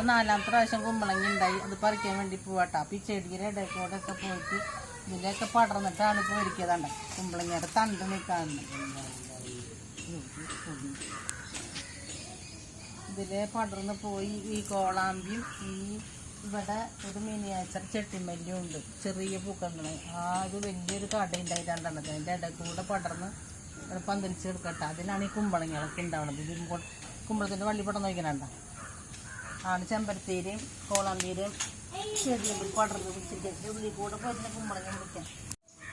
അപ്പൊ നാലാമത്തെ പ്രാവശ്യം കുമ്പളങ്ങി ഉണ്ടായി. അത് പറിക്കാൻ വേണ്ടി പോവാട്ടോ. അപ്പം ഈ ചെടിയുടെ ഇടയിൽ കൂടെ ഒക്കെ പോയിട്ട് ഇതിലൊക്കെ പടർന്നിട്ടാണ് ഇപ്പോൾ ഒരുക്കിയതാണ്ട്. കുമ്പളങ്ങിയുടെ തണ്ട് നിൽക്കാറുണ്ട് ഇതിലെ പടർന്ന് പോയി ഈ കോളാമ്പിയും ഈ ഇവിടെ ഒരു മിനിയേച്ചർ ചെട്ടിമല്ലിയും ഉണ്ട്. ചെറിയ പൂക്കളാണ് ആ ഒരു വലിയൊരു കട ഉണ്ടായിട്ടാണ് അതിന്റെ ഇടയിൽ കൂടെ പടർന്ന് പന്തലിച്ച് എടുക്കട്ടെ. അതിനാണ് ഈ കുമ്പളങ്ങളൊക്കെ ഉണ്ടാവുന്നത് ഇത് കുമ്പളത്തിന്റെ വള്ളി പടർന്ന് നോക്കണണ്ട ആണ്. ചെമ്പരത്തീരയും കോളാമ്പീരയും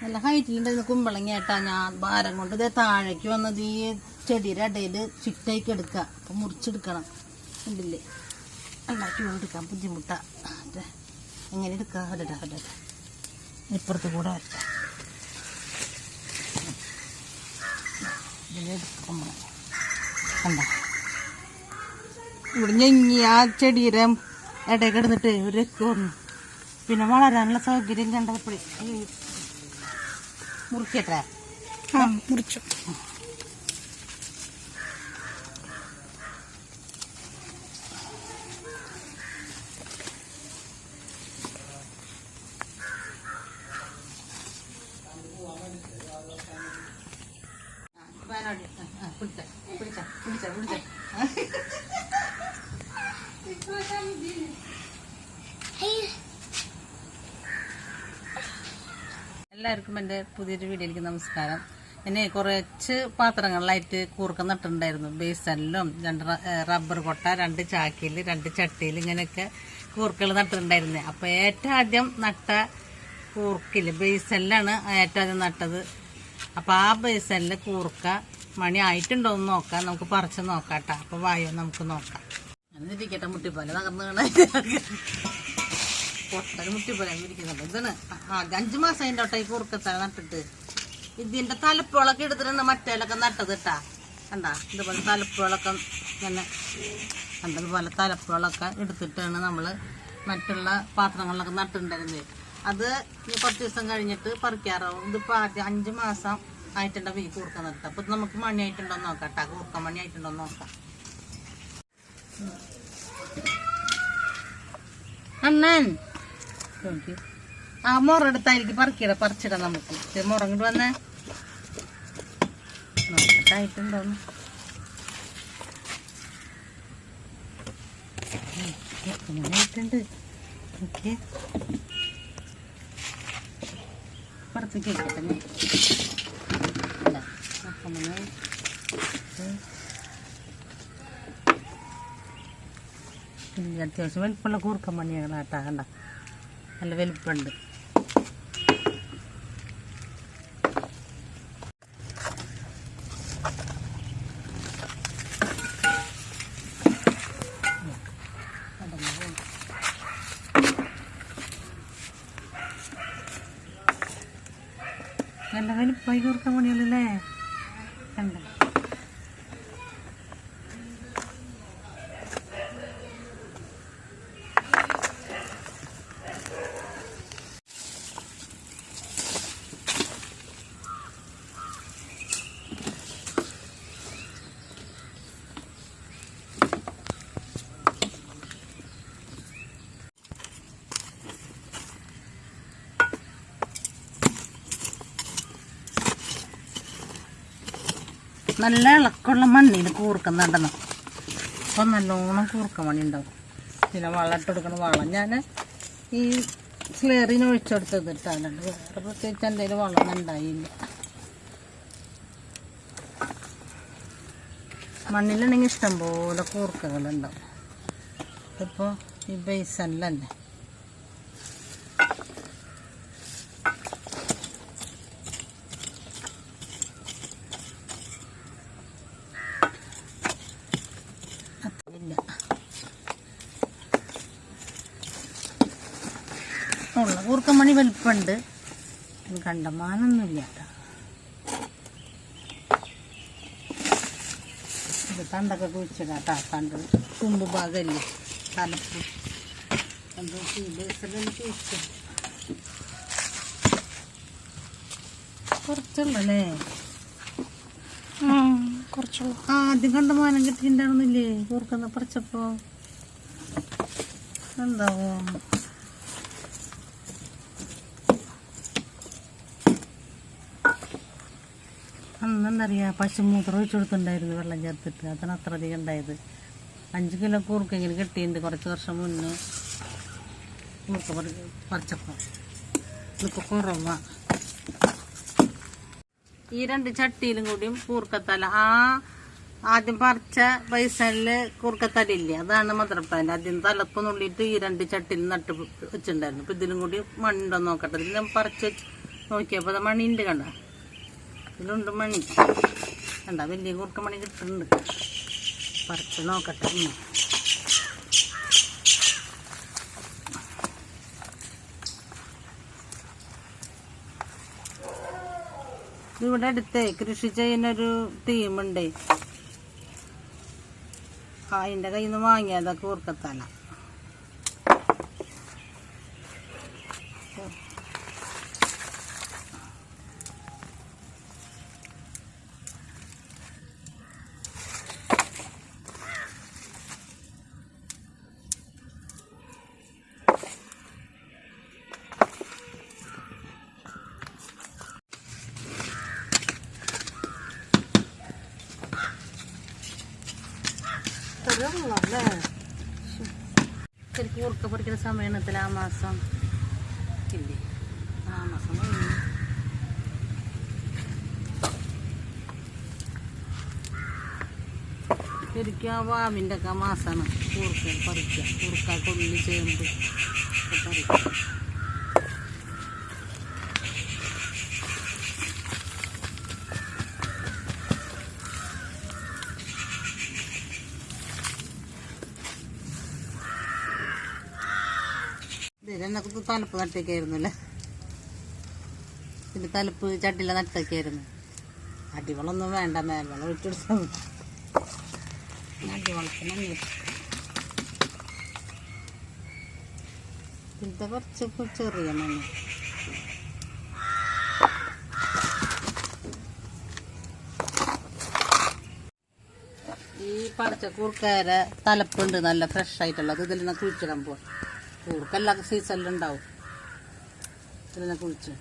നല്ല ഹൈറ്റിലുണ്ടായിരുന്ന കുമ്പളങ്ങ ഏട്ടാ ഞാൻ ഭാരം കൊണ്ട് ഇതേ താഴേക്ക് വന്നത് ഈ ചെടിയുടെ ഇടയിൽ ഷിഫ്റ്റായിക്ക് എടുക്കുക. അപ്പം മുറിച്ചെടുക്കണം. ഉണ്ടില്ലേ? ഉണ്ടാക്കി എടുക്കാൻ ബുദ്ധിമുട്ടാ. അതെ എങ്ങനെ എടുക്കുക അടടാ അടടാ ഇപ്പുറത്ത് കൂടെ വരട്ടെ. ഇതിലെടുക്കുമ്പോൾ കണ്ട? ഇവിടെ ഞെങ്ങി ആ ചെടിയുടെ ഇടയിൽ കിടന്നിട്ട് ഒരു വന്നു. പിന്നെ വളരാനുള്ള സൗകര്യം കണ്ടപ്പോഴേ മുറിക്കട്ടെ മുറിച്ചു പിടിച്ച പിടിച്ച പിടിച്ച പിടിച്ച എല്ലാവർക്കും എന്റെ പുതിയൊരു വീഡിയോയിലേക്ക് നമസ്കാരം. എന്നെ കുറച്ച് പാത്രങ്ങളിലായിട്ട് കൂർക്ക നട്ടിട്ടുണ്ടായിരുന്നു. ബേസനിലും രണ്ട് റബ്ബർ കൊട്ട രണ്ട് ചാക്കിയിൽ രണ്ട് ചട്ടിയിൽ ഇങ്ങനെയൊക്കെ കൂർക്കകൾ നട്ടിട്ടുണ്ടായിരുന്നത് അപ്പോൾ ഏറ്റവും ആദ്യം നട്ട കൂർക്കിൽ ബേസനിലാണ് ഏറ്റവും ആദ്യം നട്ടത്. അപ്പോൾ ആ ബേസനിൽ കൂർക്ക മണി ആയിട്ടുണ്ടോ എന്ന് നോക്കാം. നമുക്ക് പറിച്ച് നോക്കാം കേട്ടോ. അപ്പോൾ വായോ നമുക്ക് നോക്കാം. എന്നിരിക്കട്ടെ മുട്ടിപ്പോലെ നടന്നു കാണാൻ പൊട്ടൽ മുട്ടിപ്പോലെ ഇരിക്കുന്നുണ്ട്. ഇതാണ് ആ അഞ്ചു മാസം അതിന്റെ ഒട്ടേ കുറുക്കത്തല നട്ടിട്ട്. ഇതിന്റെ തലപ്പുകളൊക്കെ എടുത്തിട്ടുണ്ട് മറ്റേലൊക്കെ നട്ടത് കേട്ടാ. കണ്ട? ഇതുപോലെ തലപ്പുകളൊക്കെ ഇങ്ങനെ കണ്ടതുപോലെ തലപ്പുകളൊക്കെ എടുത്തിട്ടാണ് നമ്മൾ മറ്റുള്ള പാത്രങ്ങളിലൊക്കെ നട്ടിട്ടുണ്ടായിരുന്നത്. അത് കുറച്ച് ദിവസം കഴിഞ്ഞിട്ട് പറിക്കാറാവും. ഇതിപ്പോൾ ആദ്യം അഞ്ച് മാസം ആയിട്ടുണ്ടാവും ഈ കൂർക്ക നട്ടത് അപ്പോൾ നമുക്ക് മണി ആയിട്ടുണ്ടോ എന്ന് നോക്കാം കേട്ടോ. കൂർക്ക മണി എന്ന് നോക്കാം. അണ്ണൻ നോക്കി. ആ മുറെടുത്തായിരിക്കും പറിക്കട പറിച്ചിടാം നമുക്ക്. മുറ ഇങ്ങോട്ട് വന്നേ. നോക്കട്ടായിട്ടുണ്ടോന്ന് ആയിട്ടുണ്ട് ഓക്കെ. പുറത്തേക്ക്. ഇതാ, അപ്പം അത്യാവശ്യം വലിപ്പമുള്ള കൂർക്ക കേട്ടാ കണ്ട? നല്ല വലിപ്പമുണ്ട്. നല്ല വലിപ്പമായി കൂർക്ക മണികളല്ലേ കണ്ട നല്ല ഇളക്കമുള്ള മണ്ണിൽ കൂർക്കം നടണം അപ്പം നല്ലോണം കൂർക്ക മണി ഉണ്ടാവും പിന്നെ വളം കൊടുക്കണം വളം ഞാൻ ഈ സ്ലേറിന് ഒഴിച്ചെടുത്തത് ഇട്ടാലുണ്ട് വേറെ പ്രത്യേകിച്ച് എന്തെങ്കിലും വളം ഉണ്ടായില്ല. മണ്ണിലാണെങ്കിൽ ഇഷ്ടംപോലെ കൂർക്കകളുണ്ടാവും. ഇപ്പോൾ ഈ ബേസനിലല്ലേ? ഇല്ല. ഉള്ള കൂർക്കമണി വലിപ്പമുണ്ട്. കണ്ടമാനൊന്നുമില്ല കേട്ടോ. ഇത് തണ്ടൊക്കെ കുഴിച്ചിടാട്ടാ തണ്ട് തുമ്പ് ഭാഗമല്ലേ? തലപ്പ്. കുറച്ചുള്ളല്ലേ കുറച്ചുള്ളൂ. ആദ്യം കണ്ടമാനം കിട്ടിയിട്ടുണ്ടായിരുന്നില്ലേ? കൂർക്കുന്ന പറിച്ചപ്പോ. എന്താവോ? അന്നെന്തറിയാ പശുമൂത്രം ഒഴിച്ചു കൊടുത്തിട്ടുണ്ടായിരുന്നു വെള്ളം ചേർത്തിട്ട്. അതാണ് അത്ര അധികം ഉണ്ടായത്. അഞ്ച് കിലോ കൂർക്കെങ്കിലും കിട്ടിയിട്ടുണ്ട് കുറച്ച് വർഷം മുന്നേ. കൂർക്ക പറി പറിച്ചപ്പോൾ ഇതൊക്കെ കുറവാ. ഈ രണ്ട് ചട്ടിയിലും കൂടിയും കൂർക്കത്തല. ആ ആദ്യം പറിച്ച പൈസയിൽ കൂർക്കത്തല ഇല്ല അതാണ് മദ്രപ്പാന്റെ ആദ്യം തലപ്പ് നുള്ളിയിട്ട് ഈ രണ്ട് ചട്ടിയിൽ നട്ട് വെച്ചിട്ടുണ്ടായിരുന്നു. അപ്പം ഇതിലും കൂടി മണ്ണുണ്ടോ നോക്കട്ടെ. ഇതിൽ ഞാൻ പറിച്ച് നോക്കിയപ്പോൾ അത് മണിയുണ്ട് കണ്ട? ഇതിലുണ്ട് മണി. കണ്ട? വലിയ കൂർക്ക മണി കിട്ടുന്നുണ്ട്. പറിച്ച് നോക്കട്ടെ ഇവിടെ അടുത്ത് കൃഷി ചെയ്യുന്നൊരു ടീമുണ്ട് അതിന്റെ കയ്യിൽ നിന്ന് വാങ്ങിയതാ കൂർക്കത്തല അല്ലേ ശരിക്കും കൂർക്ക പറിക്കുന്ന സമയത്തിൽ ആ മാസം ഇല്ലേ? ആ മാസം ശരിക്കും ആ ഒക്കെ മാസമാണ് കൂർക്ക പറിക്കുക. കൂർക്ക കൊള്ളി ചേമ്പ് പറിക്കുക. തലപ്പ് നട്ടേക്കായിരുന്നല്ലേ പിന്നെ തലപ്പ് ചട്ടില നട്ടേക്കായിരുന്നു അടിവളൊന്നും വേണ്ട മേൽവളം ഒഴിച്ചെടുത്താൽ അടിവളത്തിന് കുറച്ച് ചെറിയ മണ്ണ്. ഈ പറിച്ച കൂർക്കയുടെ തലപ്പുണ്ട് നല്ല ഫ്രഷ് ആയിട്ടുള്ളത്. ഇതിൽ നിന്ന് കുഴിച്ചിടാൻ പോവാം. കൂർക്കെല്ലാ സീസണിലുണ്ടാവും. ഉണ്ടാവും നിന്ന് കുഴിച്ച്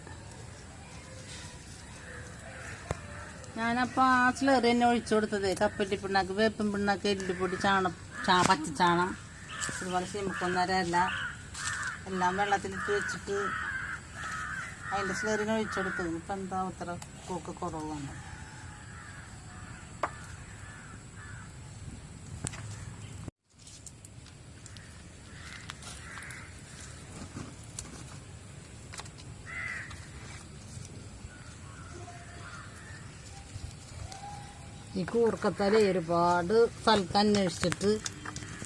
ഞാനപ്പോൾ ആ സ്ലറി തന്നെ ഒഴിച്ചു കൊടുത്തത്. കപ്പറ്റി പിണ്ണാക്ക് വേപ്പൻ പിണ്ണാക്ക് എല്ലുപൊടി ചാണ ചാ പച്ചച്ചാണം അതുപോലെ സിമക്കൊന്നരല്ല എല്ലാം വെള്ളത്തിലിട്ട് വെച്ചിട്ട് അതിന്റെ സ്ലറിനെ ഒഴിച്ചു കൊടുത്തത്. ഇപ്പം എന്താ അത്ര കൂക്ക് കുറവാണ്. ഈ കൂർക്കത്തല ഒരുപാട് സ്ഥലത്ത് അന്വേഷിച്ചിട്ട്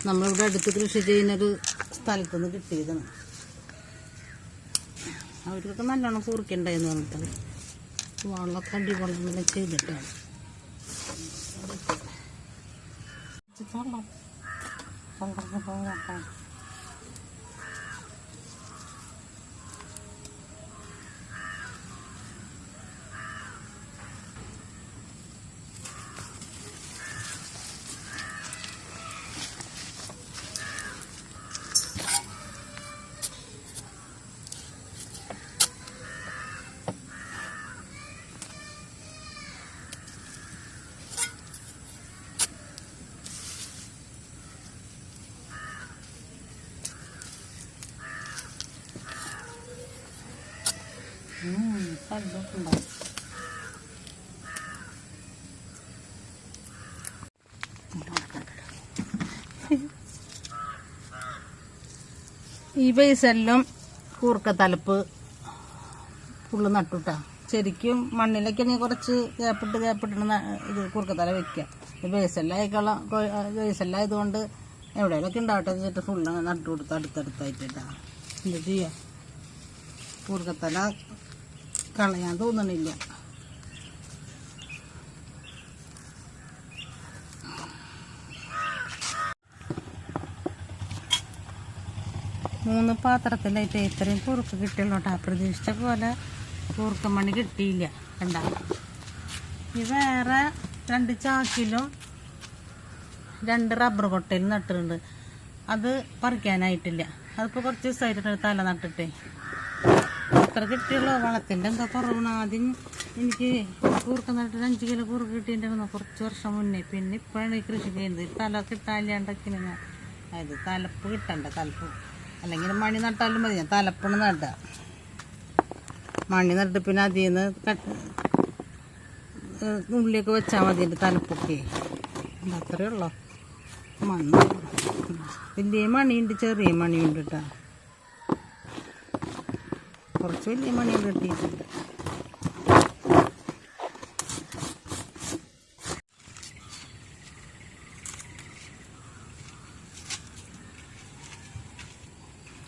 നമ്മളിവിടെ അടുത്ത് കൃഷി ചെയ്യുന്നൊരു സ്ഥലത്ത് നിന്ന് കിട്ടിയതാണ്. അവർക്കൊക്കെ നല്ലോണം കൂർക്കുണ്ടായെന്ന് പറഞ്ഞിട്ട്. വെള്ളമൊക്കെ അടിപൊളിയെല്ലാം ചെയ്തിട്ടാണ്. ഉണ്ടാവും ഈ പൈസെല്ലാം കൂർക്ക തലപ്പ് ഫുള്ള് നട്ടുട്ടാ. ശരിക്കും മണ്ണിലൊക്കെ നീ കുറച്ച് കേപ്പിട്ട് കേപ്പിട്ട് ഇത് കൂർക്കത്തല വെക്കുക ഇത് ബേസെല്ലാം ആയിക്കോളാം ബേസെല്ലാം ആയതുകൊണ്ട് എവിടെയെങ്കിലൊക്കെ ഉണ്ടാവട്ടെ വെച്ചിട്ട് ഫുള്ള് നട്ടു കൊടുത്ത് അടുത്തടുത്തായിട്ടാ. എന്ത് ചെയ്യുക കൂർക്കത്തല കളയാൻ തോന്നണില്ല. മൂന്ന് പാത്രത്തിലായിട്ട് ഇത്രയും കുറുക്ക് കിട്ടിയുള്ളൂ കേട്ടോ പ്രതീക്ഷിച്ച പോലെ കൂർക്കമണി കിട്ടിയില്ല. കണ്ട? ഈ വേറെ രണ്ട് ചാക്കിലും രണ്ട് റബ്ബർ കൊട്ടയിൽ നട്ടിട്ടുണ്ട്. അത് പറിക്കാനായിട്ടില്ല. അതിപ്പോൾ കുറച്ച് ദിവസമായിട്ട് തല നട്ടിട്ടേ. എത്ര കിട്ടിയുള്ളൂ? വളത്തിന്റെ എന്താ കുറവാണ്. ആദ്യം എനിക്ക് കൂർക്ക നട്ടിട്ട് അഞ്ച് കിലോ കൂർക്ക് കിട്ടിയിട്ടുണ്ടായിരുന്നു കുറച്ച് വർഷം മുന്നേ. പിന്നെ ഇപ്പോഴാണ് ഈ കൃഷി ചെയ്യുന്നത്. തല കിട്ടാല്ലാണ്ടൊക്കെ ഞാൻ അതായത് തലപ്പ് കിട്ടണ്ട തലപ്പ്. അല്ലെങ്കിൽ മണി നട്ടാലും മതി. ഞാൻ തലപ്പണ് നട്ടുക മണി നട്ടിട്ട് പിന്നെ അതിൽ നിന്ന് ഉള്ളിയൊക്കെ വെച്ചാൽ മതി എന്റെ തലപ്പൊക്കെ. അത്രയേ ഉള്ളൂ. മണ്ണ്. വലിയ മണിയുണ്ട് ചെറിയ മണിയുണ്ട് കേട്ടോ. കുറച്ച് വലിയ മണിയൊക്കെ കിട്ടിയിട്ടുണ്ട്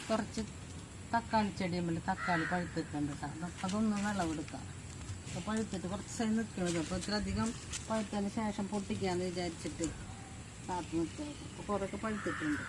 കുറച്ച് തക്കാളി ചെടി നമ്മൾ തക്കാളി പഴുത്തിട്ടുണ്ട് കേട്ടോ. അതൊന്ന് വിളവെടുക്കാം. അപ്പോൾ പഴുത്തിട്ട് കുറച്ച് സമയം നിൽക്കണത് അപ്പോൾ ഇത്രയധികം പഴുത്തതിന് ശേഷം പൊട്ടിക്കാന്ന് വിചാരിച്ചിട്ട് കാത്തു നിൽക്കുന്നത് അപ്പോൾ പഴുത്തിട്ടുണ്ട്.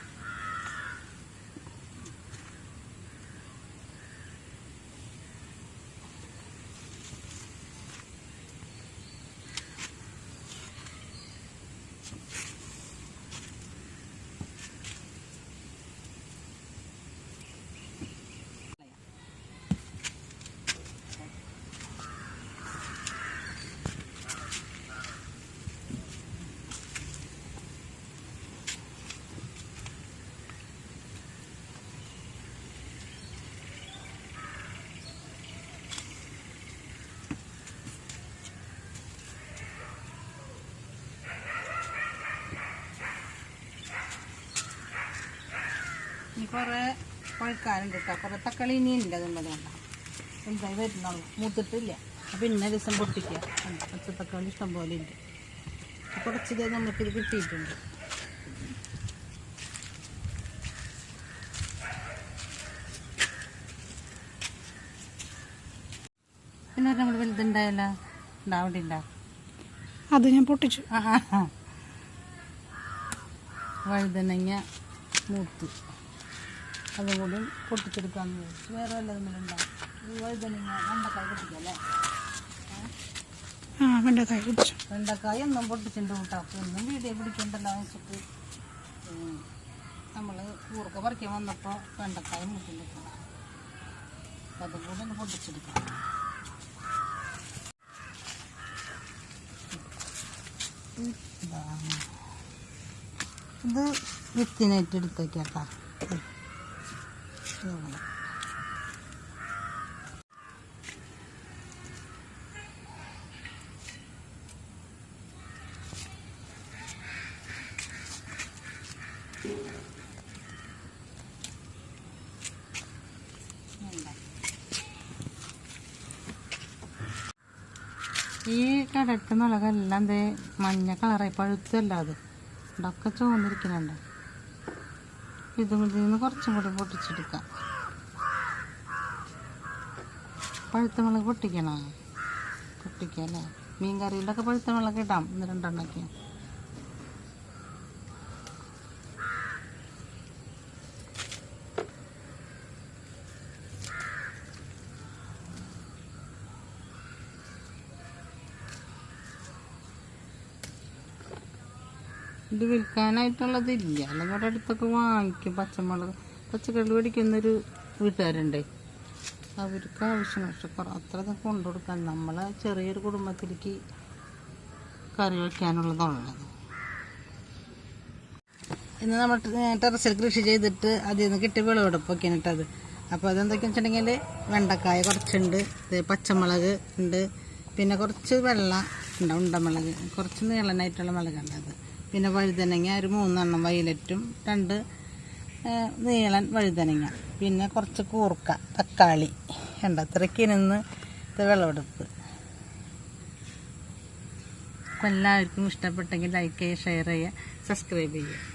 ഇനി കുറേ പഴുക്കാനുണ്ട് കേട്ടോ കുറേ തക്കാളി ഇനി ഇല്ല അതുള്ളത് വേണ്ട എന്തായി വരുന്നുള്ളൂ മൂത്തിട്ടില്ല. അപ്പം ഇന്ന ദിവസം പൊട്ടിക്കുക പച്ച തക്കാളി ഇഷ്ടം പോലെ ഉണ്ട് അപ്പോൾ കുറച്ച് ദിവസം നമുക്കിത് കിട്ടിയിട്ടുണ്ട്. പിന്നെ നമ്മൾ വലുതുണ്ടായല്ലോ? ഉണ്ടാവിടെ ഉണ്ടാവും അത് ഞാൻ പൊട്ടിച്ചു. വഴുതനങ്ങ മൂത്ത്. അതും കൂടി പൊട്ടിച്ചെടുക്കാമെന്ന് വിചാരിച്ചു. വേറെ വല്ലതും ഉണ്ടാവും വഴുതനങ്ങ വെണ്ടക്കായ പൊട്ടിക്കല്ലേ? ആ വെണ്ടക്കായ പൊട്ടിച്ചു. വെണ്ടക്കായ ഒന്നും പൊട്ടിച്ചിട്ട് കൂട്ടാ. ഒന്നും വീഡിയോ പിടിക്കണ്ടല്ലോ വെച്ചിട്ട് നമ്മൾ കൂർക്ക പറിക്കാൻ വന്നപ്പോൾ വെണ്ടക്കായ മുട്ടിലെടുക്കണം അപ്പം അതും കൂടി ഒന്ന് പൊട്ടിച്ചെടുക്കാം. ഇതാ. ഇത് വിത്തിനായിട്ട് എടുത്തേക്കാട്ടാ. ഈ കടക്ക് മുളകെല്ലാം ദേ മഞ്ഞ കളറായി പഴുത്തല്ല അത്. ചുവന്നിരിക്കുന്നുണ്ട്. ഇതും ഇതിൽ നിന്ന് കുറച്ചും കൂടി പൊട്ടിച്ചെടുക്കാം. പഴുത്ത മുളക് പൊട്ടിക്കണോ. പൊട്ടിക്കാം അല്ലേ? മീൻ കറിയിലൊക്കെ പഴുത്ത മുളക് ഇടാം. ഒന്ന് രണ്ടെണ്ണൊക്കെ ഇത് വിൽക്കാനായിട്ടുള്ളതില്ല അല്ലെങ്കിൽ അടുത്തൊക്കെ വാങ്ങിക്കും പച്ചമുളക്. പച്ചക്കറി മേടിക്കുന്നൊരു വീട്ടുകാരുണ്ട്. അവർക്ക് ആവശ്യമാണ്. പക്ഷെ കുറ അത്ര ഇത് കൊണ്ടു കൊടുക്കാൻ നമ്മളെ ചെറിയൊരു കുടുംബത്തിലേക്ക് കറി വയ്ക്കാനുള്ളതുള്ളത് ഇന്ന് നമ്മൾ ടെറസിൽ കൃഷി ചെയ്തിട്ട് അതിൽ നിന്ന് കിട്ടിയ വിളവെടുപ്പൊക്കെയാണ് ഇട്ടത് അപ്പോൾ അതെന്തൊക്കെയാണെന്ന് വെച്ചിട്ടുണ്ടെങ്കിൽ വെണ്ടക്കായ കുറച്ചുണ്ട് പച്ചമുളക് ഉണ്ട് പിന്നെ കുറച്ച് വെള്ള ഉണ്ട് ഉണ്ടമുളക്. കുറച്ച് നീളനായിട്ടുള്ള മുളകുണ്ട് അത്. പിന്നെ വഴുതനങ്ങ ഒരു മൂന്നെണ്ണം വയലറ്റും രണ്ട് നീളൻ വഴുതനങ്ങ പിന്നെ കുറച്ച് കൂർക്ക തക്കാളി ഉണ്ട് അത്രയ്ക്ക് നിന്ന് ഇത് വിളവെടുപ്പ്. എല്ലാവർക്കും ഇഷ്ടപ്പെട്ടെങ്കിൽ ലൈക്ക് ചെയ്യുക ഷെയർ ചെയ്യുക സബ്സ്ക്രൈബ് ചെയ്യുക.